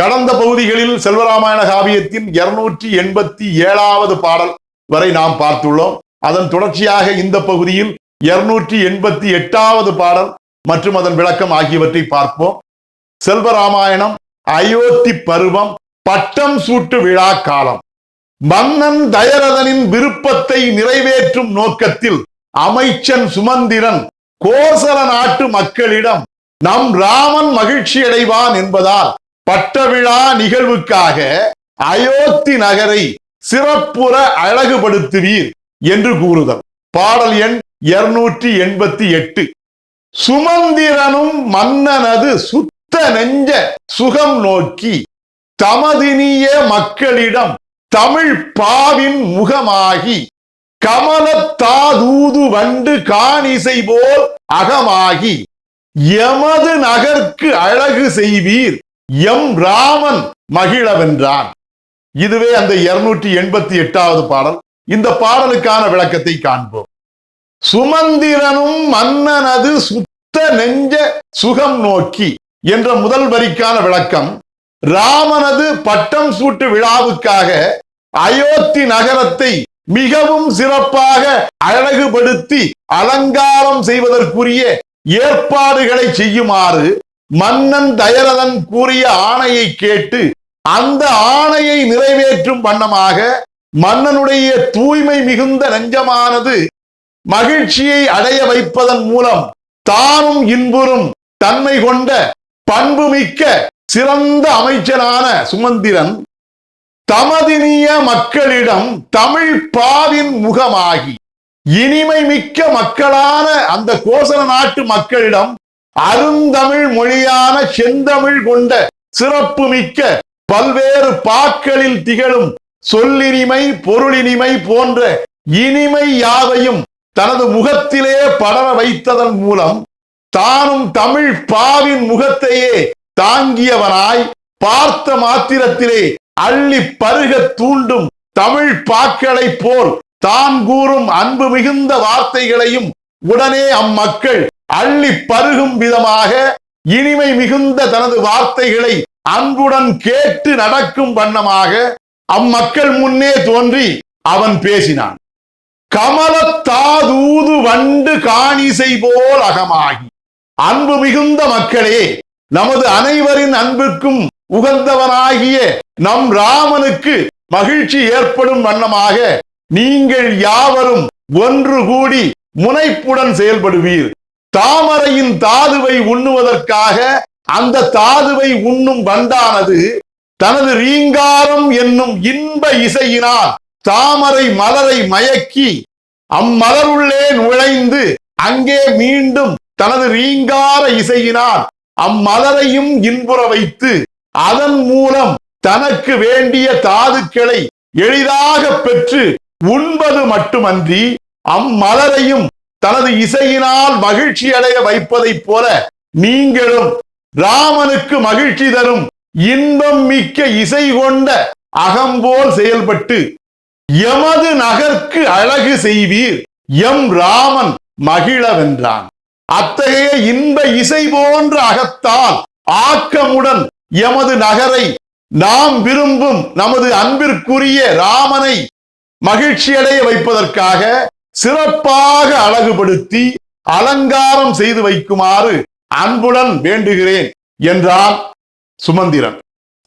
கடந்த பகுதிகளில் செல்வராமாயண காவியத்தின் இருநூற்றி எண்பத்தி ஏழாவது பாடல் வரை நாம் பார்த்துள்ளோம். அதன் தொடர்ச்சியாக இந்த பகுதியில் இருநூற்றி எண்பத்தி எட்டாவது பாடல் மற்றும் அதன் விளக்கம் ஆகியவற்றை பார்ப்போம். செல்வராமாயணம் அயோத்தி பருவம் பட்டம் சூட்டு விழா காலம். மன்னன் தயரதனின் விருப்பத்தை நிறைவேற்றும் நோக்கத்தில் அமைச்சன் சுமந்திரன் கோசல நாட்டு மக்களிடம் நம் ராமன் மகிழ்ச்சி அடைவான் என்பதால் பட்ட விழா நிகழ்வுக்காக அயோத்தி நகரை சிறப்புற அழகுபடுத்துவீர் என்று கூறுதல். பாடல் எண் இருநூற்றி எண்பத்தி எட்டு. சுமந்திரனும் மன்னனது சுத்த நெஞ்ச சுகம் நோக்கி தமதினிய மக்களிடம் தமிழ் பாவின் முகமாகி கமலத்தாதூது வண்டு காணிசை போல் அகமாகி எமது நகர்க்கு அழகு செய்வீர் எம் ராமன் மகிழவென்றான் இதுவே அந்த இருநூற்றி எண்பத்தி எட்டாவது பாடல். இந்த பாடலுக்கான விளக்கத்தை காண்போம். சுமந்திரனும் மன்னனது சுத்த நெஞ்ச சுகம் நோக்கி என்ற முதல் வரிக்கான விளக்கம் ராமனது பட்டம் சூட்டு விழாவுக்காக அயோத்தி நகரத்தை மிகவும் சிறப்பாக அழகுபடுத்தி அலங்காரம் செய்வதற்குரிய ஏற்பாடுகளை செய்யுமாறு மன்னன் தயரதன் கூறிய ஆணையை கேட்டு அந்த ஆணையை நிறைவேற்றும் வண்ணமாக மன்னனுடைய தூய்மை மிகுந்த நெஞ்சமானது மகிழ்ச்சியை அடைய வைப்பதன் மூலம் தானும் இன்புறும் தன்மை கொண்ட பண்புமிக்க சிறந்த அமைச்சரான சுமந்திரன் தமதினிய மக்களிடம் தமிழ் பாவின் முகமாகி இனிமை மிக்க மக்களான அந்த கோசல நாட்டு மக்களிடம் அருந்தமிழ் மொழியான செந்தமிழ் கொண்ட சிறப்பு மிக்க பல்வேறு பாக்களில் திகழும் சொல்லினிமை பொருளினிமை போன்ற இனிமை யாவையும் தனது முகத்திலே படர வைத்ததன் மூலம் தானும் தமிழ் பாவின் முகத்தையே தாங்கியவனாய் பார்த்த மாத்திரத்திலே அள்ளி பருக தூண்டும் தமிழ் பாக்களை போல் தான் கூறும் அன்பு மிகுந்த வார்த்தைகளையும் உடனே அம்மக்கள் அள்ளி பருகும் விதமாக இனிமை மிகுந்த தனது வார்த்தைகளை அன்புடன் கேட்டு நடக்கும் வண்ணமாக அம்மக்கள் முன்னே தோன்றி அவன் பேசினான். கமலத்தாதூது வண்டு காணிசை போல் அகமாகி. அன்பு மிகுந்த மக்களே நமது அனைவரின் அன்புக்கும் உகந்தவனாகிய நம் ராமனுக்கு மகிழ்ச்சி ஏற்படும் வண்ணமாக நீங்கள் யாவரும் ஒன்று கூடி முனைப்புடன் செயல்படுவீர். தாமரையின் தாதுவை உண்ணுவதற்காக அந்த தாதுவை உண்ணும் வண்டானது தனது ரீங்காரம் என்னும் இன்ப இசையினால் தாமரை மலரை மயக்கி அம்மலருள்ளே நுழைந்து அங்கே மீண்டும் தனது ரீங்கார இசையினால் அம்மலரையும் இன்புற வைத்து அதன் மூலம் தனக்கு வேண்டிய தாதுக்களை எளிதாக பெற்று உண்பது மட்டுமன்றி அம்மலரையும் தனது இசையினால் மகிழ்ச்சி அடைய வைப்பதைப் போல நீங்களும் ராமனுக்கு மகிழ்ச்சி தரும் இன்பம் மிக்க இசை கொண்ட அகம்போல் செயல்பட்டு எமது நகர்க்கு அழகு செய்வீர். எம் ராமன் மகிழவென்றான். அத்தகைய இன்ப இசை போன்ற அகத்தால் ஆக்கமுடன் எமது நகரை நாம் விரும்பும் நமது அன்பிற்குரிய ராமனை மகிழ்ச்சியடைய வைப்பதற்காக சிறப்பாக அழகுபடுத்தி அலங்காரம் செய்து வைக்குமாறு அன்புடன் வேண்டுகிறேன் என்றான் சுமந்திரன்.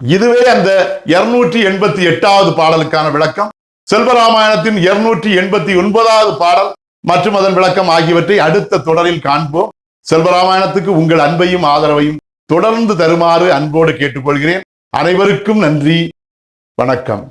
இதுவே அந்த இருநூற்றி எண்பத்தி எட்டாவது பாடலுக்கான விளக்கம். செல்வராமாயணத்தின் இருநூற்றி எண்பத்தி ஒன்பதாவது பாடல் மற்றும் அதன் விளக்கம் ஆகியவற்றை அடுத்த தொடரில் காண்போம். செல்வராமாயணத்துக்கு உங்கள் அன்பையும் ஆதரவையும் தொடர்ந்து தருமாறு அன்போடு கேட்டுக்கொள்கிறேன். அனைவருக்கும் நன்றி. வணக்கம்.